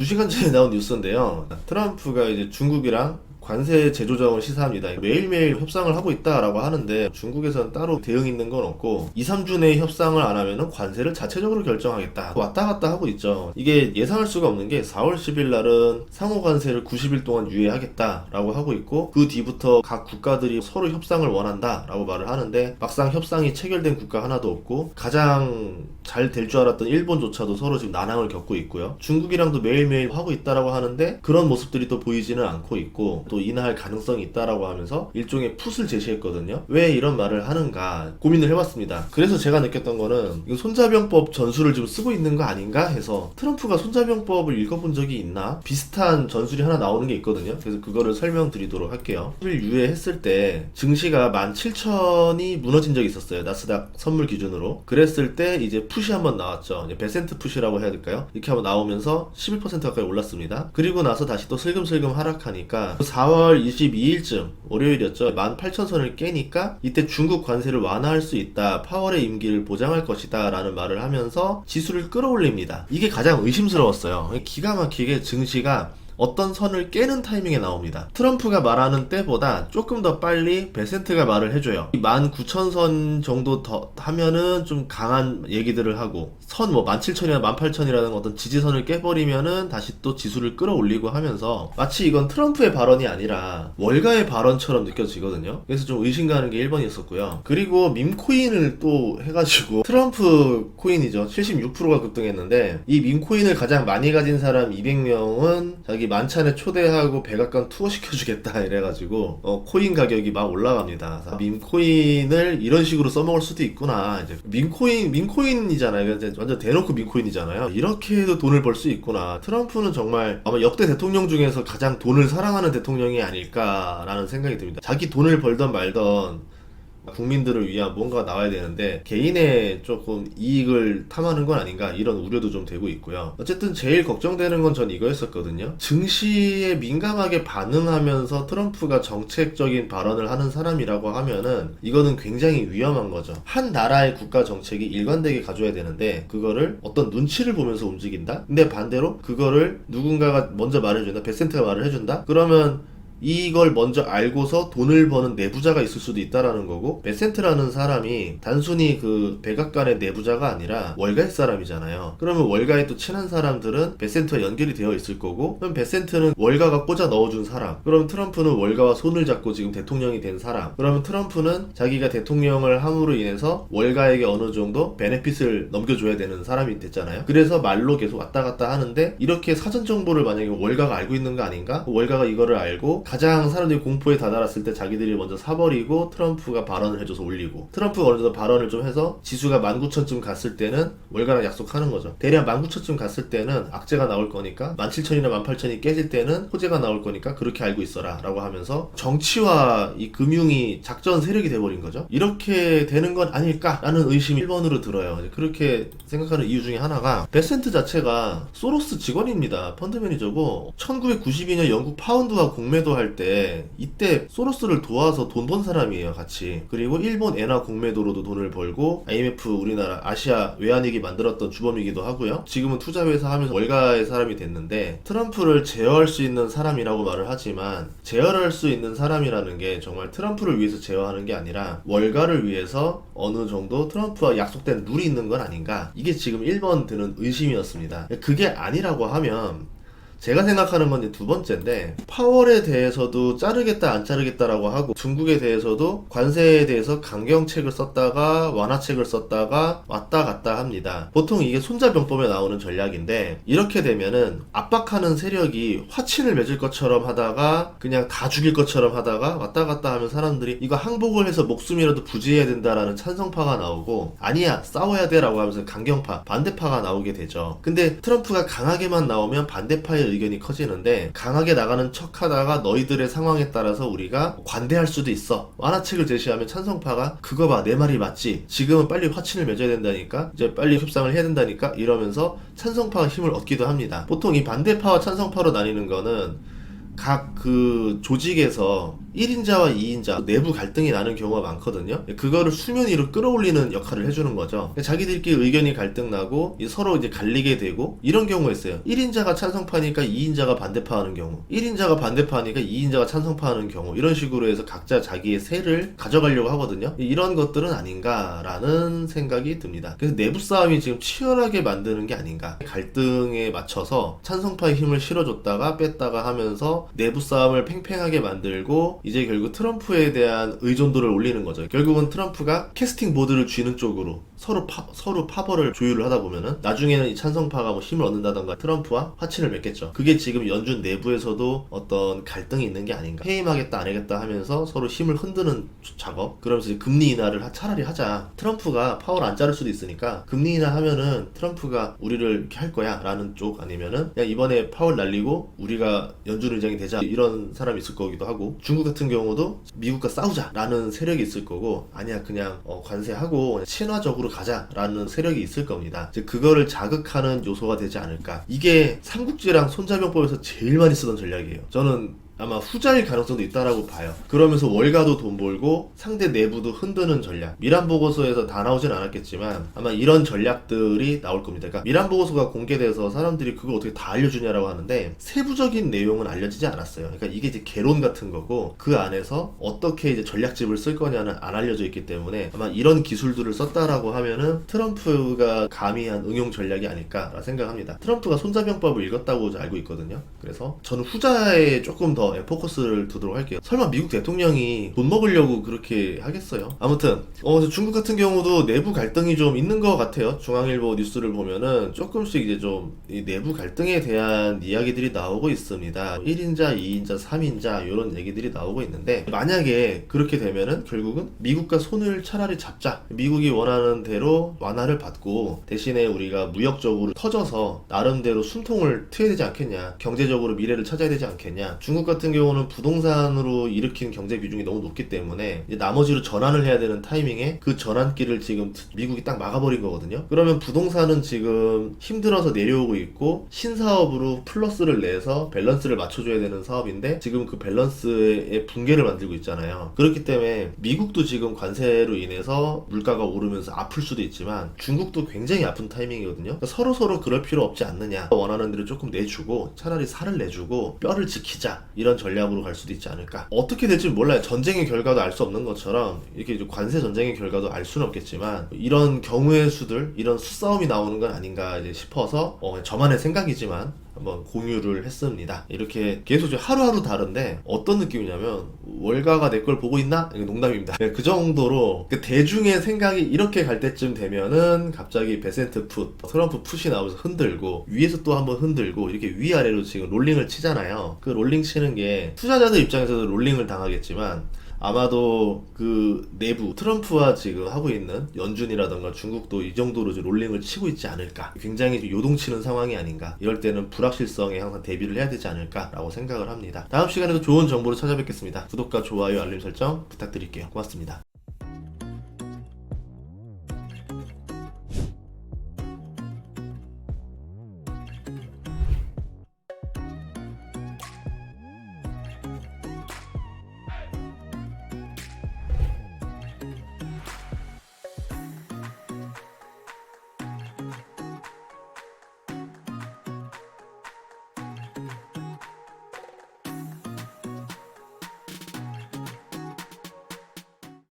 2시간 전에 나온 뉴스인데요. 트럼프가 이제 중국이랑 관세 재조정을 시사합니다. 매일매일 협상을 하고 있다라고 하는데 중국에서는 따로 대응 있는 건 없고 2, 3주 내에 협상을 안 하면은 관세를 자체적으로 결정하겠다. 왔다 갔다 하고 있죠. 이게 예상할 수가 없는 게 4월 10일 날은 상호 관세를 90일 동안 유예하겠다라고 하고 있고 그 뒤부터 각 국가들이 서로 협상을 원한다라고 말을 하는데 막상 협상이 체결된 국가 하나도 없고 가장 잘 될 줄 알았던 일본조차도 서로 지금 난항을 겪고 있고요. 중국이랑도 매일매일 하고 있다라고 하는데 그런 모습들이 또 보이지는 않고 있고 또 인하할 가능성이 있다라고 하면서 일종의 풋을 제시했거든요. 왜 이런 말을 하는가 고민을 해봤습니다. 그래서 제가 느꼈던 거는 손자병법 전술을 지금 쓰고 있는 거 아닌가 해서 트럼프가 손자병법을 읽어본 적이 있나 비슷한 전술이 하나 나오는 게 있거든요. 그래서 그거를 설명드리도록 할게요. 10일 유예했을 때 증시가 17,000이 무너진 적이 있었어요. 나스닥 선물 기준으로. 그랬을 때 이제 푸시 한번 나왔죠. 이제 베센트 푸시라고 해야 될까요? 이렇게 한번 나오면서 11% 가까이 올랐습니다. 그리고 나서 다시 또 슬금슬금 하락하니까 4월 22일쯤 월요일이었죠. 18,000선을 깨니까 이때 중국 관세를 완화할 수 있다. 파월의 임기를 보장할 것이다. 라는 말을 하면서 지수를 끌어올립니다. 이게 가장 의심스러웠어요. 기가 막히게 증시가 어떤 선을 깨는 타이밍에 나옵니다. 트럼프가 말하는 때보다 조금 더 빨리 베센트가 말을 해줘요. 19,000선 정도 더 하면은 좀 강한 얘기들을 하고 선 뭐 17,000이나 18,000이라는 어떤 지지선을 깨버리면은 다시 또 지수를 끌어올리고 하면서 마치 이건 트럼프의 발언이 아니라 월가의 발언처럼 느껴지거든요. 그래서 좀 의심 가는 게 1번이었었고요. 그리고 밈코인을 또 해가지고 트럼프 코인이죠. 76%가 급등했는데 이 밈코인을 가장 많이 가진 사람 200명은 자기 만찬에 초대하고 백악관 투어 시켜주겠다 이래가지고 어, 코인 가격이 막 올라갑니다. 밈코인을 이런 식으로 써먹을 수도 있구나. 이제 밈코인 밈코인이잖아요. 이제 완전 대놓고 밈코인이잖아요. 이렇게 해도 돈을 벌 수 있구나. 트럼프는 정말 아마 역대 대통령 중에서 가장 돈을 사랑하는 대통령이 아닐까라는 생각이 듭니다. 자기 돈을 벌던 말던 국민들을 위한 뭔가 나와야 되는데 개인의 조금 이익을 탐하는 건 아닌가 이런 우려도 좀 되고 있고요. 어쨌든 제일 걱정되는 건 전 이거였었거든요. 증시에 민감하게 반응하면서 트럼프가 정책적인 발언을 하는 사람이라고 하면은 이거는 굉장히 위험한 거죠. 한 나라의 국가 정책이 일관되게 가져야 되는데 그거를 어떤 눈치를 보면서 움직인다. 근데 반대로 그거를 누군가가 먼저 말해준다. 베센트가 말을 해준다. 그러면 이걸 먼저 알고서 돈을 버는 내부자가 있을 수도 있다라는 거고 베센트라는 사람이 단순히 그 백악관의 내부자가 아니라 월가의 사람이잖아요. 그러면 월가에 또 친한 사람들은 베센트와 연결이 되어 있을 거고 그럼 베센트는 월가가 꽂아 넣어준 사람 그럼 트럼프는 월가와 손을 잡고 지금 대통령이 된 사람 그러면 트럼프는 자기가 대통령을 함으로 인해서 월가에게 어느 정도 베네핏을 넘겨줘야 되는 사람이 됐잖아요. 그래서 말로 계속 왔다 갔다 하는데 이렇게 사전 정보를 만약에 월가가 알고 있는 거 아닌가? 월가가 이거를 알고 가장 사람들이 공포에 다다랐을 때 자기들이 먼저 사버리고 트럼프가 발언을 해줘서 올리고 트럼프가 어느 정도 발언을 좀 해서 지수가 19,000쯤 갔을 때는 월가랑 약속하는 거죠. 대략 19,000쯤 갔을 때는 악재가 나올 거니까 17,000이나 18,000이 깨질 때는 호재가 나올 거니까 그렇게 알고 있어라 라고 하면서 정치와 이 금융이 작전 세력이 돼버린 거죠. 이렇게 되는 건 아닐까라는 의심이 1번으로 들어요. 그렇게 생각하는 이유 중에 하나가 베센트 자체가 소로스 직원입니다. 펀드 매니저고 1992년 영국 파운드와 공매도 할 때 이때 소로스를 도와서 돈 번 사람이에요 같이. 그리고 일본 엔화 공매도로도 돈을 벌고 IMF 우리나라 아시아 외환위기 만들었던 주범이기도 하고요. 지금은 투자회사 하면서 월가의 사람이 됐는데 트럼프를 제어할 수 있는 사람이라고 말을 하지만 제어할 수 있는 사람이라는 게 정말 트럼프를 위해서 제어하는 게 아니라 월가를 위해서 어느 정도 트럼프와 약속된 룰이 있는 건 아닌가. 이게 지금 1번 드는 의심이었습니다. 그게 아니라고 하면 제가 생각하는 건 두 번째인데 파월에 대해서도 자르겠다 안 자르겠다라고 하고 중국에 대해서도 관세에 대해서 강경책을 썼다가 완화책을 썼다가 왔다 갔다 합니다. 보통 이게 손자병법에 나오는 전략인데 이렇게 되면은 압박하는 세력이 화친을 맺을 것처럼 하다가 그냥 다 죽일 것처럼 하다가 왔다 갔다 하면 사람들이 이거 항복을 해서 목숨이라도 부지해야 된다라는 찬성파가 나오고 아니야 싸워야 돼라고 하면서 강경파 반대파가 나오게 되죠. 근데 트럼프가 강하게만 나오면 반대파의 의견이 커지는데 강하게 나가는 척 하다가 너희들의 상황에 따라서 우리가 관대할 수도 있어. 완화책을 제시하면 찬성파가 그거 봐 내 말이 맞지. 지금은 빨리 화친을 맺어야 된다니까. 이제 빨리 협상을 해야 된다니까. 이러면서 찬성파가 힘을 얻기도 합니다. 보통 이 반대파와 찬성파로 나뉘는 거는 각 그 조직에서 1인자와 2인자 내부 갈등이 나는 경우가 많거든요. 그거를 수면 위로 끌어올리는 역할을 해주는 거죠. 자기들끼리 의견이 갈등나고 서로 이제 갈리게 되고 이런 경우가 있어요. 1인자가 찬성파니까 2인자가 반대파하는 경우, 1인자가 반대파니까 2인자가 찬성파하는 경우 이런 식으로 해서 각자 자기의 세를 가져가려고 하거든요. 이런 것들은 아닌가라는 생각이 듭니다. 그래서 내부 싸움이 지금 치열하게 만드는 게 아닌가. 갈등에 맞춰서 찬성파의 힘을 실어줬다가 뺐다가 하면서 내부 싸움을 팽팽하게 만들고 이제 결국 트럼프에 대한 의존도를 올리는 거죠. 결국은 트럼프가 캐스팅 보드를 쥐는 쪽으로 서로 파, 서로 파벌을 조율을 하다 보면은 나중에는 이 찬성파가 뭐 힘을 얻는다던가 트럼프와 화친을 맺겠죠. 그게 지금 연준 내부에서도 어떤 갈등이 있는 게 아닌가. 해임하겠다 안 하겠다 하면서 서로 힘을 흔드는 작업. 그러면서 금리 인하를 하- 차라리 하자. 트럼프가 파월 안 자를 수도 있으니까 금리 인하 하면은 트럼프가 우리를 이렇게 할 거야라는 쪽 아니면은 그냥 이번에 파월 날리고 우리가 연준 의장이 되자 이런 사람이 있을 거기도 하고 중국 같은 경우도 미국과 싸우자라는 세력이 있을 거고 아니야 그냥 어, 관세하고 친화적으로 가자라는 세력이 있을 겁니다. 이제 그거를 자극하는 요소가 되지 않을까. 이게 삼국지랑 손자병법에서 제일 많이 쓰던 전략이에요. 저는 아마 후자일 가능성도 있다라고 봐요. 그러면서 월가도 돈 벌고 상대 내부도 흔드는 전략. 미란 보고서에서 다 나오진 않았겠지만 아마 이런 전략들이 나올 겁니다. 그러니까 미란 보고서가 공개돼서 사람들이 그걸 어떻게 다 알려주냐라고 하는데 세부적인 내용은 알려지지 않았어요. 그러니까 이게 이제 개론 같은 거고 그 안에서 어떻게 이제 전략집을 쓸 거냐는 안 알려져 있기 때문에 아마 이런 기술들을 썼다라고 하면은 트럼프가 가미한 응용 전략이 아닐까라 생각합니다. 트럼프가 손자병법을 읽었다고 알고 있거든요. 그래서 저는 후자에 조금 더 포커스를 두도록 할게요. 설마 미국 대통령이 돈 먹으려고 그렇게 하겠어요? 아무튼 어, 중국 같은 경우도 내부 갈등이 좀 있는 것 같아요. 중앙일보 뉴스를 보면은 조금씩 이제 좀이 내부 갈등에 대한 이야기들이 나오고 있습니다. 1인자, 2인자, 3인자 이런 얘기들이 나오고 있는데 만약에 그렇게 되면은 결국은 미국과 손을 차라리 잡자. 미국이 원하는 대로 완화를 받고 대신에 우리가 무역적으로 터져서 나름대로 숨통을 트여야 되지 않겠냐. 경제적으로 미래를 찾아야 되지 않겠냐. 중국 같은 경우는 부동산으로 일으킨 경제 비중이 너무 높기 때문에 나머지로 전환을 해야 되는 타이밍에 그 전환기를 지금 미국이 딱 막아버린 거거든요. 그러면 부동산은 지금 힘들어서 내려오고 있고 신사업으로 플러스를 내서 밸런스를 맞춰줘야 되는 사업인데 지금 그 밸런스의 붕괴를 만들고 있잖아요. 그렇기 때문에 미국도 지금 관세로 인해서 물가가 오르면서 아플 수도 있지만 중국도 굉장히 아픈 타이밍이거든요. 그러니까 서로 서로 그럴 필요 없지 않느냐. 원하는 대로 조금 내주고 차라리 살을 내주고 뼈를 지키자 이런 전략으로 갈 수도 있지 않을까. 어떻게 될지 몰라요. 전쟁의 결과도 알 수 없는 것처럼 이렇게 관세 전쟁의 결과도 알 수는 없겠지만 이런 경우의 수들 이런 수싸움이 나오는 건 아닌가 싶어서 어, 저만의 생각이지만 한번 공유를 했습니다. 이렇게 계속 하루하루 다른데 어떤 느낌이냐면 월가가 내 걸 보고 있나? 농담입니다. 네, 그 정도로 그 대중의 생각이 이렇게 갈 때쯤 되면은 갑자기 베센트 풋, 트럼프 풋이 나오면서 흔들고 위에서 또 한번 흔들고 이렇게 위아래로 지금 롤링을 치잖아요. 그 롤링 치는 게 투자자들 입장에서도 롤링을 당하겠지만 아마도 그 내부 트럼프와 지금 하고 있는 연준이라던가 중국도 이 정도로 롤링을 치고 있지 않을까. 굉장히 좀 요동치는 상황이 아닌가. 이럴 때는 불확실성에 항상 대비를 해야 되지 않을까라고 생각을 합니다. 다음 시간에도 좋은 정보로 찾아뵙겠습니다. 구독과 좋아요 알림 설정 부탁드릴게요. 고맙습니다